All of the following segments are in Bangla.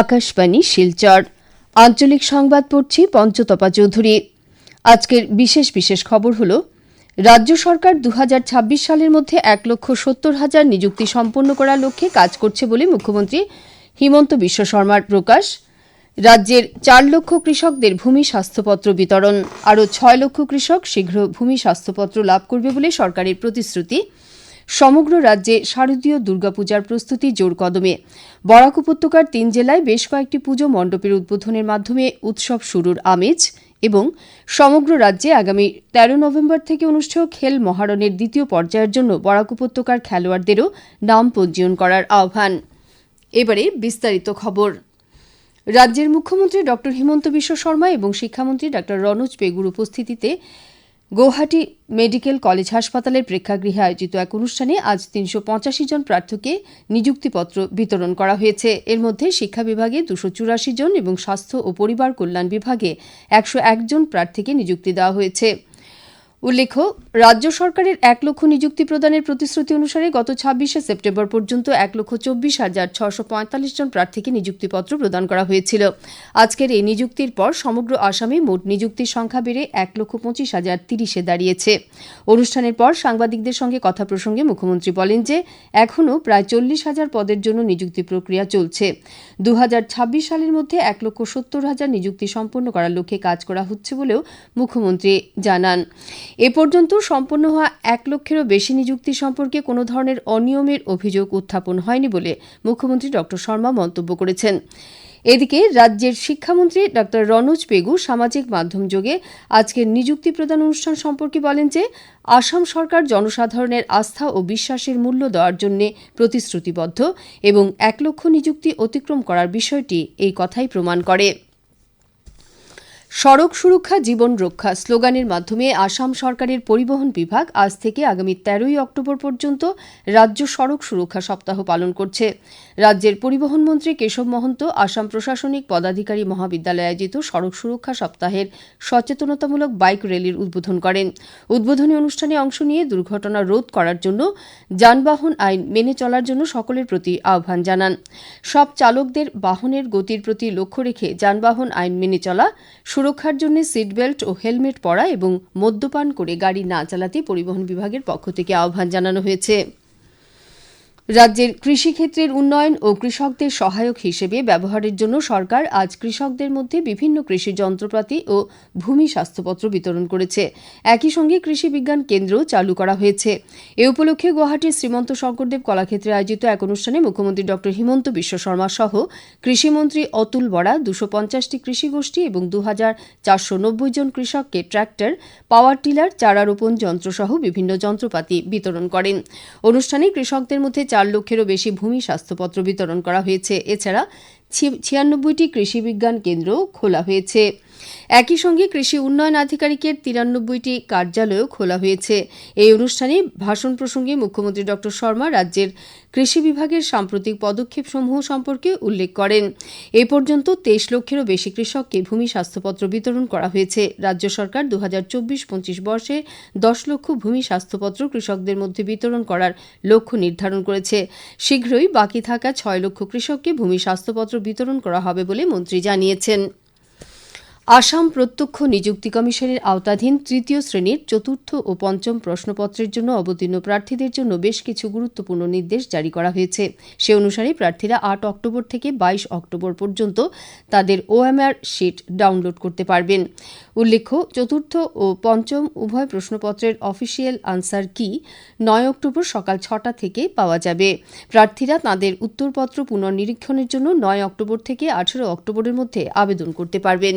আকাশবাণী, শিলচর। আঞ্চলিক সংবাদ পড়ছি পঞ্চতপা চৌধুরী। আজকের বিশেষ বিশেষ খবর হল, রাজ্য সরকার দু হাজার ছাব্বিশ সালের মধ্যে এক লক্ষ সত্তর হাজার নিযুক্তি সম্পন্ন করার লক্ষ্যে কাজ করছে বলে মুখ্যমন্ত্রী হিমন্ত বিশ্ব শর্মার প্রকাশ। রাজ্যের চার লক্ষ কৃষকদের ভূমি স্বাস্থ্যপত্র বিতরণ, আরও ছয় লক্ষ কৃষক শীঘ্র ভূমি স্বাস্থ্যপত্র লাভ করবে বলে সরকারের প্রতিশ্রুতি। সমগ্র রাজ্যে শারদীয় দুর্গাপূজার প্রস্তুতি জোর কদমে। বরাক উপত্যকার তিন জেলায় বেশ কয়েকটি পুজো মণ্ডপের উদ্বোধনের মাধ্যমে উৎসব শুরুর আমেজ এবং সমগ্র রাজ্যে আগামী তেরো নভেম্বর থেকে অনুষ্ঠেয় খেল মহারণের দ্বিতীয় পর্যায়ের জন্য বরাক উপত্যকার খেলোয়াড়দেরও নাম পঞ্জীয়ন করার আহ্বান। এবারে বিস্তারিত খবর। রাজ্যের মুখ্যমন্ত্রী ড হিমন্ত বিশ্ব শর্মা এবং শিক্ষামন্ত্রী ড রনোজ পেগুর উপস্থিতিতে গৌহাটি মেডিকেল কলেজ হাসপাতালের প্রেক্ষাগৃহে আয়োজিত এক অনুষ্ঠানে আজ তিনশো পঁচাশি জন প্রার্থীকে নিযুক্তিপত্র বিতরণ করা হয়েছে। এর মধ্যে শিক্ষা বিভাগে দুশো চুরাশি জন এবং স্বাস্থ্য ও পরিবার কল্যাণ বিভাগে একশো একজন প্রার্থীকে নিযুক্তি দেওয়া হয়েছে। উল্লেখ্য, রাজ্য সরকারের এক লক্ষ নিযুক্তি প্রদানের প্রতিশ্রুতি অনুসারে গত ছাব্বিশে সেপ্টেম্বর পর্যন্ত এক লক্ষ চব্বিশ হাজার ছশো পঁয়তাল্লিশ জন প্রার্থীকে নিযুক্তিপত্র প্রদান করা হয়েছিল। আজকের এই নিযুক্তির পর সমগ্র আসামে মোট নিযুক্তির সংখ্যা বেড়ে এক লক্ষ পঁচিশ হাজার তিরিশে দাঁড়িয়েছে। অনুষ্ঠানের পর সাংবাদিকদের সঙ্গে কথা প্রসঙ্গে মুখ্যমন্ত্রী বলেন যে, এখনও প্রায় চল্লিশ হাজার পদের জন্য নিযুক্তি প্রক্রিয়া চলছে। দু হাজার ছাব্বিশ সালের মধ্যে এক লক্ষ সত্তর হাজার নিযুক্তি সম্পন্ন করার লক্ষ্যে কাজ করা হচ্ছে বলেও মুখ্যমন্ত্রী জানান। এ পর্যন্ত সম্পন্ন হওয়া এক লক্ষেরও বেশি নিযুক্তি সম্পর্কে কোনো ধরনের অনিয়মের অভিযোগ উত্থাপন হয়নি বলে মুখ্যমন্ত্রী ড. শর্মা মন্তব্য করেছেন। এদিকে রাজ্যের শিক্ষামন্ত্রী ড. রনোজ পেগু সামাজিক মাধ্যম যোগে আজকের নিযুক্তি প্রদান অনুষ্ঠান সম্পর্কে বলেন যে, আসাম সরকার জনসাধারণের আস্থা ও বিশ্বাসের মূল্য দেওয়ার জন্য প্রতিশ্রুতিবদ্ধ এবং এক লক্ষ নিযুক্তি অতিক্রম করার বিষয়টি এই কথাই প্রমাণ করে। সড়ক সুরক্ষা, জীবন রক্ষা স্লোগানের মাধ্যমে আসাম সরকারের পরিবহন বিভাগ আজ থেকে আগামী তেরোই অক্টোবর পর্যন্ত রাজ্য সড়ক সুরক্ষা সপ্তাহ পালন করছে। রাজ্যের পরিবহন মন্ত্রী কেশব মহন্ত, আসাম প্রশাসনিক পদাধিকারী মহাবিদ্যালয়ে আয়োজিত সড়ক সুরক্ষা সপ্তাহের সচেতনতামূলক বাইক র্যালির উদ্বোধন করেন। উদ্বোধনী অনুষ্ঠানে অংশ নিয়ে দুর্ঘটনা রোধ করার জন্য, যানবাহন আইন মেনে চলার জন্য সকলের প্রতি আহ্বান জানান। সব চালকদের বাহনের গতির প্রতি লক্ষ্য রেখে যানবাহন আইন মেনে চলা সুরক্ষার জন্য সিটবেল্ট ও হেলমেট পরা এবং মদ্যপান করে গাড়ি না চালাতে পরিবহন বিভাগের পক্ষ থেকে আহ্বান জানানো হয়েছে। রাজ্যের কৃষিক্ষেত্রের উন্নয়ন ও কৃষকদের সহায়ক হিসেবে ব্যবহারের জন্য সরকার আজ কৃষকদের মধ্যে বিভিন্ন কৃষি যন্ত্রপাতি ও ভূমি স্বাস্থ্যপত্র বিতরণ করেছে। একই সঙ্গে কৃষি বিজ্ঞান কেন্দ্র চালু করা হয়েছে। এ উপলক্ষে গুয়াহাটির শ্রীমন্ত শঙ্করদেব কলাক্ষেত্রে আয়োজিত এক অনুষ্ঠানে মুখ্যমন্ত্রী ড হিমন্ত বিশ্ব শর্মা সহ কৃষিমন্ত্রী অতুল বরা দুশো পঞ্চাশটি কৃষি গোষ্ঠী এবং দু হাজার চারশো নব্বই জন কৃষককে ট্র্যাক্টর, পাওয়ার টিলার, চারা রোপণ যন্ত্রসহ বিভিন্ন যন্ত্রপাতি বিতরণ করেন। অনুষ্ঠানে কৃষকদের মধ্যে চার লক্ষেরও বেশি ভূমি স্বাস্থ্যপত্র বিতরণ করা হয়েছে। এছাড়া ছিয়ানব্বইটি কৃষি বিজ্ঞান কেন্দ্র খোলা হয়েছে। একই সঙ্গে কৃষি উন্নয়ন আধিকারিকের তিরানব্বইটি কার্যালয়ও খোলা হয়েছে। এই অনুষ্ঠানে ভাষণ প্রসঙ্গে মুখ্যমন্ত্রী ড. শর্মা রাজ্যের কৃষি বিভাগের সাম্প্রতিক পদক্ষেপসমূহ সম্পর্কে উল্লেখ করেন। এ পর্যন্ত তেইশ লক্ষেরও বেশি কৃষককে ভূমি স্বাস্থ্যপত্র বিতরণ করা হয়েছে। রাজ্য সরকার দু হাজার চব্বিশ পঁচিশ বর্ষে দশ লক্ষ ভূমি স্বাস্থ্যপত্র কৃষকদের মধ্যে বিতরণ করার লক্ষ্য নির্ধারণ করেছে। শীঘ্রই বাকি থাকা ছয় লক্ষ কৃষককে ভূমি স্বাস্থ্যপত্র বিতরণ করা হবে বলে মন্ত্রী জানিয়েছেন। আসাম প্রত্যক্ষ নিযুক্তি কমিশনের আওতাধীন তৃতীয় শ্রেণির চতুর্থ ও পঞ্চম প্রশ্নপত্রের জন্য অবতীর্ণ প্রার্থীদের জন্য বেশ কিছু গুরুত্বপূর্ণ নির্দেশ জারি করা হয়েছে। সে অনুসারে প্রার্থীরা আট অক্টোবর থেকে বাইশ অক্টোবর পর্যন্ত তাদের ওএমআর শিট ডাউনলোড করতে পারবেন। উল্লেখ্য, চতুর্থ ও পঞ্চম উভয় প্রশ্নপত্রের অফিসিয়াল আনসার কি নয় অক্টোবর সকাল ছটা থেকে পাওয়া যাবে। প্রার্থীরা তাঁদের উত্তরপত্র পুনর্নিরীক্ষণের জন্য নয় অক্টোবর থেকে আঠেরো অক্টোবরের মধ্যে আবেদন করতে পারবেন।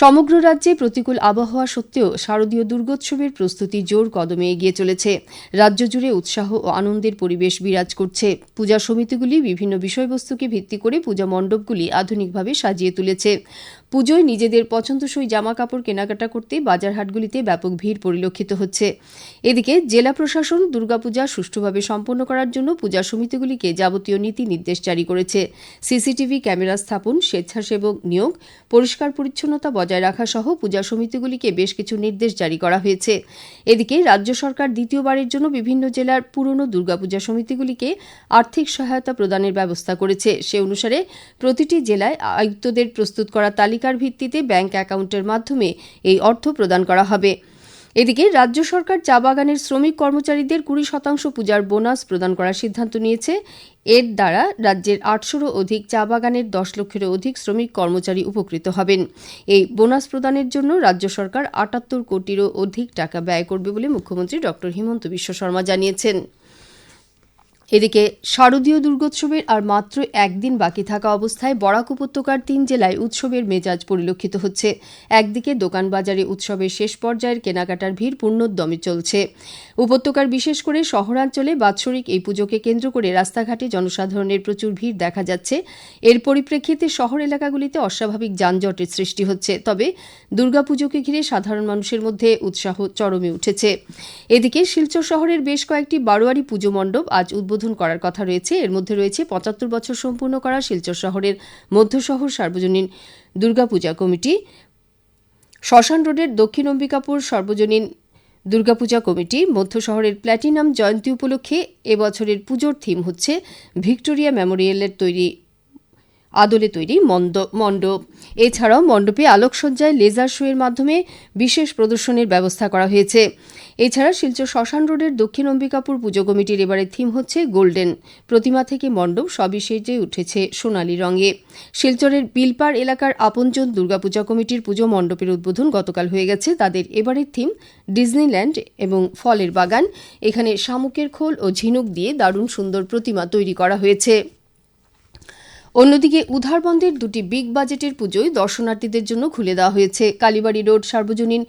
সমগ্র রাজ্যে প্রতিকূল আবহাওয়া সত্ত্বেও শারদীয় দুর্গোৎসবের প্রস্তুতি জোর কদমে এগিয়ে চলেছে। রাজ্য জুড়ে উৎসাহ ও আনন্দের পরিবেশ বিরাজ করছে। পূজা সমিতিগুলি বিভিন্ন বিষয়বস্তুকে ভিত্তি করে পূজা মণ্ডপগুলি আধুনিকভাবে সাজিয়ে তুলেছে। পুজোয় নিজেদের পছন্দসই জামা কাপড় কেনাকাটা করতে বাজারহাটগুলিতে ব্যাপক ভিড় পরিলক্ষিত হচ্ছে। এদিকে জেলা প্রশাসন দুর্গাপূজা সুষ্ঠুভাবে সম্পন্ন করার জন্য পূজা সমিতিগুলিকে যাবতীয় নীতি নির্দেশ জারি করেছে। সিসিটিভি ক্যামেরা স্থাপন, স্বেচ্ছাসেবক নিয়োগ, পরিষ্কার পরিচ্ছন্নতা বজায় রাখা সহ পূজা সমিতিগুলিকে বেশ কিছু নির্দেশ জারি করা হয়েছে। এদিকে রাজ্য সরকার দ্বিতীয়বারের জন্য বিভিন্ন জেলার পুরনো দুর্গাপূজা সমিতিগুলিকে আর্থিক সহায়তা প্রদানের ব্যবস্থা করেছে। সে অনুসারে প্রতিটি জেলায় আয়ুক্তদের প্রস্তুত করা তালিকার ভিত্তিতে ব্যাংক অ্যাকাউন্টের মাধ্যমে এই অর্থ প্রদান করা হবে। এদিকে রাজ্য সরকার চা বাগানের শ্রমিক কর্মচারীদের কুড়ি শতাংশ পূজার বোনাস প্রদান করার সিদ্ধান্ত নিয়েছে। এর দ্বারা রাজ্যের আটশোরও অধিক চা বাগানের দশ লক্ষেরও অধিক শ্রমিক কর্মচারী উপকৃত হবেন। এই বোনাস প্রদানের জন্য রাজ্য সরকার আটাত্তর কোটিরও অধিক টাকা ব্যয় করবে বলে মুখ্যমন্ত্রী ড হিমন্ত বিশ্ব শর্মা জানিয়েছেন। এদিকে শারদীয় দুর্গোৎসবের আর মাত্র একদিন বাকি থাকা অবস্থায় বরাক উপত্যকার তিন জেলায় উৎসবের মেজাজ পরিলক্ষিত হচ্ছে। একদিকে দোকান বাজারে উৎসবের শেষ পর্যায়ের কেনাকাটার ভিড় পূর্ণোদ্যমে চলছে। উপত্যকার বিশেষ করে শহরাঞ্চলে বাৎসরিক এই পুজোকে কেন্দ্র করে রাস্তাঘাটে জনসাধারণের প্রচুর ভিড় দেখা যাচ্ছে। এর পরিপ্রেক্ষিতে শহর এলাকাগুলিতে অস্বাভাবিক যানজটের সৃষ্টি হচ্ছে। তবে দুর্গাপুজোকে ঘিরে সাধারণ মানুষের মধ্যে উৎসাহ চরমে উঠেছে। এদিকে শিলচর শহরের বেশ কয়েকটি বারোয়ারি পুজো মণ্ডপ আজ উদ্বোধন করার কথা রয়েছে। এর মধ্যে রয়েছে পঁচাত্তর বছর সম্পূর্ণ করা শিলচর শহরের মধ্য শহর সার্বজনীন দুর্গাপূজা কমিটি, শ্মশান রোডের দক্ষিণ অম্বিকাপুর সর্বজনীন দুর্গাপূজা কমিটি, মধ্য শহরের প্ল্যাটিনাম জয়ন্তী উপলক্ষে এবছরের পুজোর থিম হচ্ছে ভিক্টোরিয়া মেমোরিয়ালের তৈরি আদলে তৈরি মণ্ডপ। এছাড়াও মণ্ডপে আলোকসজ্জায় লেজার শো এর মাধ্যমে বিশেষ প্রদর্শনীর ব্যবস্থা করা হয়েছে। এছাড়া শিলচর শ্মশান রোডের দক্ষিণ অম্বিকাপুর পুজো কমিটির এবারের থিম হচ্ছে গোল্ডেন। প্রতিমা থেকে মণ্ডপ সবই সেজে উঠেছে সোনালী রঙে। শিলচরের বিলপাড় এলাকার আপনজন দুর্গাপূজা কমিটির পুজো মণ্ডপের উদ্বোধন গতকাল হয়ে গেছে। তাদের এবারের থিম ডিজনিল্যান্ড এবং ফলের বাগান। এখানে শামুকের খোল ও ঝিনুক দিয়ে দারুণ সুন্দর প্রতিমা তৈরি করা হয়েছে। অন্যদিকে উধারবন্দের দুটি বিগ বাজেটের পুজোয় দর্শনার্থীদের জন্য খুলে দেওয়া হয়েছে। কালীবাড়ি রোড সার্বজনীন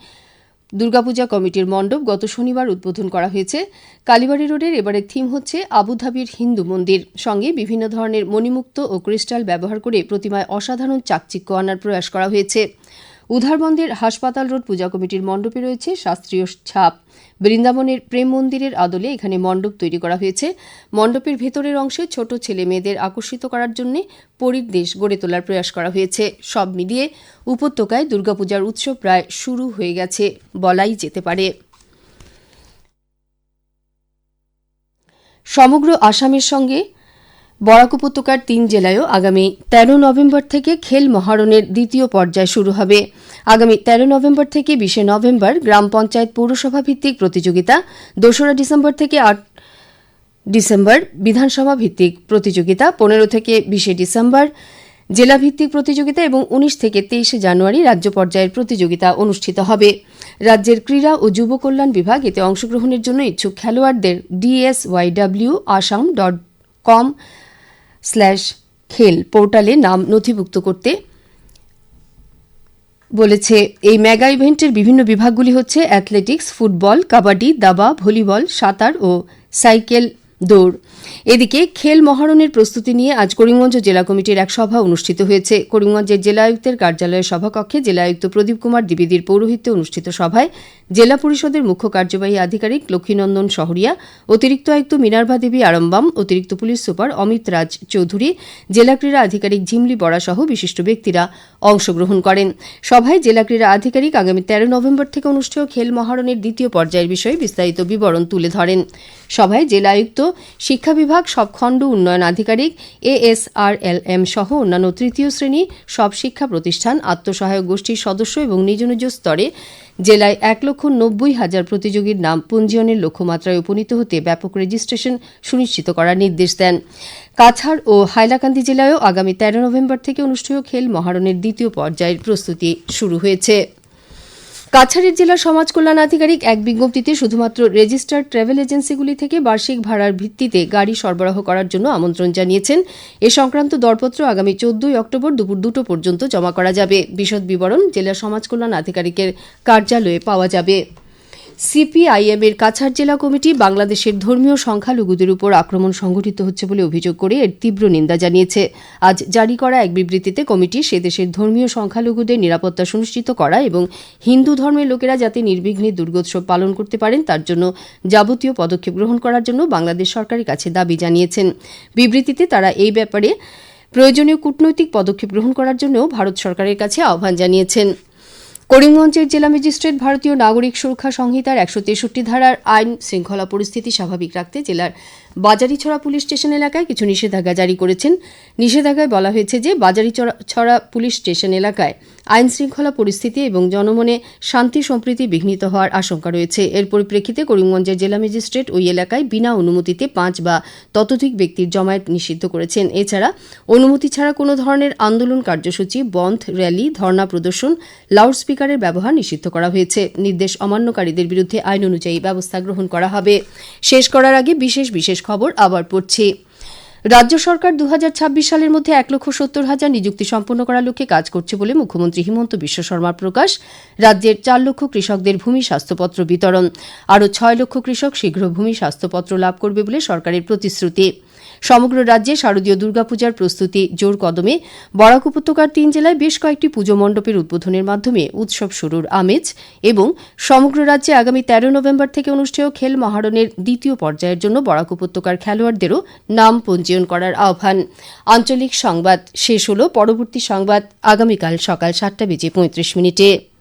দুর্গাপূজা কমিটির মণ্ডপ গত শনিবার উদ্বোধন করা হয়েছে। কালীবাড়ি রোডের এবারের থিম হচ্ছে আবুধাবির হিন্দু মন্দির। সঙ্গে বিভিন্ন ধরনের মণিমুক্ত ও ক্রিস্টাল ব্যবহার করে প্রতিমায় অসাধারণ চাকচিক্য আনার প্রয়াস করা হয়েছে। উধারবন্দের হাসপাতাল রোড পূজা কমিটির মণ্ডপে রয়েছে শাস্ত্রীয় ছাপ। বৃন্দাবনের প্রেম মন্দিরের আদলে এখানে মণ্ডপ তৈরি করা হয়েছে। মণ্ডপের ভেতরের অংশে ছোট ছেলে মেয়েদের আকর্ষিত করার জন্য পরীর দেশ গড়ে তোলার প্রয়াস করা হয়েছে। সব মিলিয়ে উপত্যকায় দুর্গাপূজার উৎসব প্রায় শুরু হয়ে গেছে বলাই যেতে পারে। সমগ্র আসামের সঙ্গে বরাক উপত্যকার তিন জেলায়ও আগামী তেরো নভেম্বর থেকে খেল মহারণের দ্বিতীয় পর্যায় শুরু হবে। আগামী তেরো নভেম্বর থেকে বিশে নভেম্বর গ্রাম পঞ্চায়েত পৌরসভা ভিত্তিক প্রতিযোগিতা, দোসরা ডিসেম্বর থেকে আট ডিসেম্বর বিধানসভা ভিত্তিক প্রতিযোগিতা, পনেরো থেকে বিশে ডিসেম্বর জেলা ভিত্তিক প্রতিযোগিতা এবং উনিশ থেকে তেইশে জানুয়ারি রাজ্য পর্যায়ের প্রতিযোগিতা অনুষ্ঠিত হবে। রাজ্যের ক্রীড়া ও যুব কল্যাণ বিভাগ এতে অংশগ্রহণের জন্য ইচ্ছুক খেলোয়াড়দের DSYW Assam dot com slash খেল পোর্টালে নাম নথিভুক্ত করতে বলেছে, এই মেগা ইভেন্টের বিভিন্ন বিভাগগুলি হচ্ছে অ্যাথলেটিক্স ফুটবল কাবাডি, দাবা, ভলিবল, সাঁতার ও সাইকেল দৌড়। এদিকে খেল মহারণের প্রস্তুতি নিয়ে আজ করিমগঞ্জ জেলা কমিটির এক সভা অনুষ্ঠিত হয়েছে। করিমগঞ্জের জেলা আয়ুক্তের কার্যালয়ের সভাকক্ষে জেলা আয়ুক্ত প্রদীপ কুমার দ্বিবেদীর পৌরোহিত্যে অনুষ্ঠিত সভায় জেলা পরিষদের মুখ্য কার্যবাহী আধিকারিক লক্ষ্মীনন্দন শহরিয়া অতিরিক্ত আয়ুক্ত মিনার্ভা দেবী আরম্বাম অতিরিক্ত পুলিশ সুপার অমিত রাজ চৌধুরী, জেলা ক্রীড়া আধিকারিক ঝিমলি বড়া সহ বিশিষ্ট ব্যক্তিরা অংশগ্রহণ করেন। সভায় জেলা ক্রীড়া আধিকারিক আগামী তেরো নভেম্বর থেকে অনুষ্ঠেয় খেল মহারণের দ্বিতীয় পর্যায়ের বিষয়ে বিস্তারিত বিবরণ তুলে ধরেন। সভায় জেলা আয়ুক্ত শিক্ষা বিভাগ, সব খণ্ড উন্নয়ন আধিকারিক, এএসআরএলএম সহ অন্যান্য তৃতীয় শ্রেণি, সব শিক্ষা প্রতিষ্ঠান, আত্মসহায়ক গোষ্ঠীর সদস্য এবং নিজ নিজ স্তরে জেলায় এক লক্ষ নব্বই হাজার প্রতিযোগীর নাম পঞ্জীয়নের লক্ষ্যমাত্রায় উপনীত হতে ব্যাপক রেজিস্ট্রেশন সুনিশ্চিত করার নির্দেশ দেন। কাছাড় ও হাইলাকান্দি জেলায়ও আগামী তেরো নভেম্বর থেকে অনুষ্ঠেয় খেল মহারণের দ্বিতীয় পর্যায়ের প্রস্তুতি শুরু হয়েছে। কাছাড়ের জেলা সমাজ কল্যাণ আধিকারিক এক বিজ্ঞপ্তিতে শুধুমাত্র রেজিস্টার্ড ট্রাভেল এজেন্সিগুলি থেকে বার্ষিক ভাড়ার ভিত্তিতে গাড়ি সরবরাহ করার জন্য আমন্ত্রণ জানিয়েছেন। এ সংক্রান্ত দরপত্র আগামী চোদ্দই অক্টোবর দুপুর দুটো পর্যন্ত জমা করা যাবে। বিশদ বিবরণ জেলা সমাজ কল্যাণ আধিকারিকের কার্যালয়ে পাওয়া যাবে। সিপিআইএম এর কাছাড় জেলা কমিটি বাংলাদেশের ধর্মীয় সংখ্যালঘুদের উপর আক্রমণ সংঘটিত হচ্ছে বলে অভিযোগ করে এর তীব্র নিন্দা জানিয়েছে। আজ জারি করা এক বিবৃতিতে কমিটি সে দেশের ধর্মীয় সংখ্যালঘুদের নিরাপত্তা সুনিশ্চিত করা এবং হিন্দু ধর্মের লোকেরা যাতে নির্বিঘ্নে দুর্গোৎসব পালন করতে পারেন, তার জন্য যাবতীয় পদক্ষেপ গ্রহণ করার জন্য বাংলাদেশ সরকারের কাছে দাবি জানিয়েছেন। বিবৃতিতে তারা এই ব্যাপারে প্রয়োজনীয় কূটনৈতিক পদক্ষেপ গ্রহণ করার জন্য ভারত সরকারের কাছে আহ্বান জানিয়েছেন। করিমগঞ্জের জেলা ম্যাজিস্ট্রেট ভারতীয় নাগরিক সুরক্ষা সংহিতার একশো তেষট্টি ধারার আইন শৃঙ্খলা পরিস্থিতি স্বাভাবিক রাখতে জেলার বাজারিছড়া পুলিশ স্টেশন এলাকায় কিছু নিষেধাজ্ঞা জারি করেছেন। নিষেধাজ্ঞায় বলা হয়েছে যে, বাজারিছড়া পুলিশ স্টেশন এলাকায় আইন শৃঙ্খলা পরিস্থিতি এবং জনমনে শান্তি সম্প্রীতি বিঘ্নিত হওয়ার আশঙ্কা রয়েছে। এর পরিপ্রেক্ষিতে করিমগঞ্জের জেলা ম্যাজিস্ট্রেট ওই এলাকায় বিনা অনুমতিতে পাঁচ বা ততোধিক ব্যক্তির জমায়েত নিষিদ্ধ করেছেন। এছাড়া অনুমতি ছাড়া কোনো ধরনের আন্দোলন কার্যসূচি, বন্ধ র্যালি, ধর্ণা প্রদর্শন, লাউডস্পিকারের ব্যবহার নিষিদ্ধ করা হয়েছে। নির্দেশ অমান্যকারীদের বিরুদ্ধে আইন অনুযায়ী ব্যবস্থা গ্রহণ করা হবে। শেষ করার আগে বিশেষ বিশেষ খবর আবার পড়ছি। রাজ্য সরকার দু হাজার ছাব্বিশ সালের মধ্যে এক লক্ষ সত্তর হাজার নিযুক্তি সম্পন্ন করার লক্ষ্যে কাজ করছে বলে মুখ্যমন্ত্রী হিমন্ত বিশ্ব শর্মার প্রকাশ। রাজ্যের চার লক্ষ কৃষকদের ভূমি স্বাস্থ্যপত্র বিতরণ। আরও ছয় লক্ষ কৃষক শীঘ্র ভূমি স্বাস্থ্যপত্র লাভ করবে বলে সরকারের প্রতিশ্রুতি। সমগ্র রাজ্যে শারদীয় দুর্গাপূজার প্রস্তুতি জোর কদমে। বরাক উপত্যকার তিন জেলায় বেশ কয়েকটি পুজো মণ্ডপের উদ্বোধনের মাধ্যমে উৎসব শুরুর আমেজ এবং সমগ্র রাজ্যে আগামী তেরো নভেম্বর থেকে অনুষ্ঠেয় খেল মহারণের দ্বিতীয় পর্যায়ের জন্য বরাক উপত্যকার খেলোয়াড়দেরও নাম পঞ্জীয়ন করার আহ্বান। আঞ্চলিক সংবাদ শেষ হল। পরবর্তী সংবাদ আগামীকাল সকাল সাতটা বেজে পঁয়ত্রিশ মিনিটে।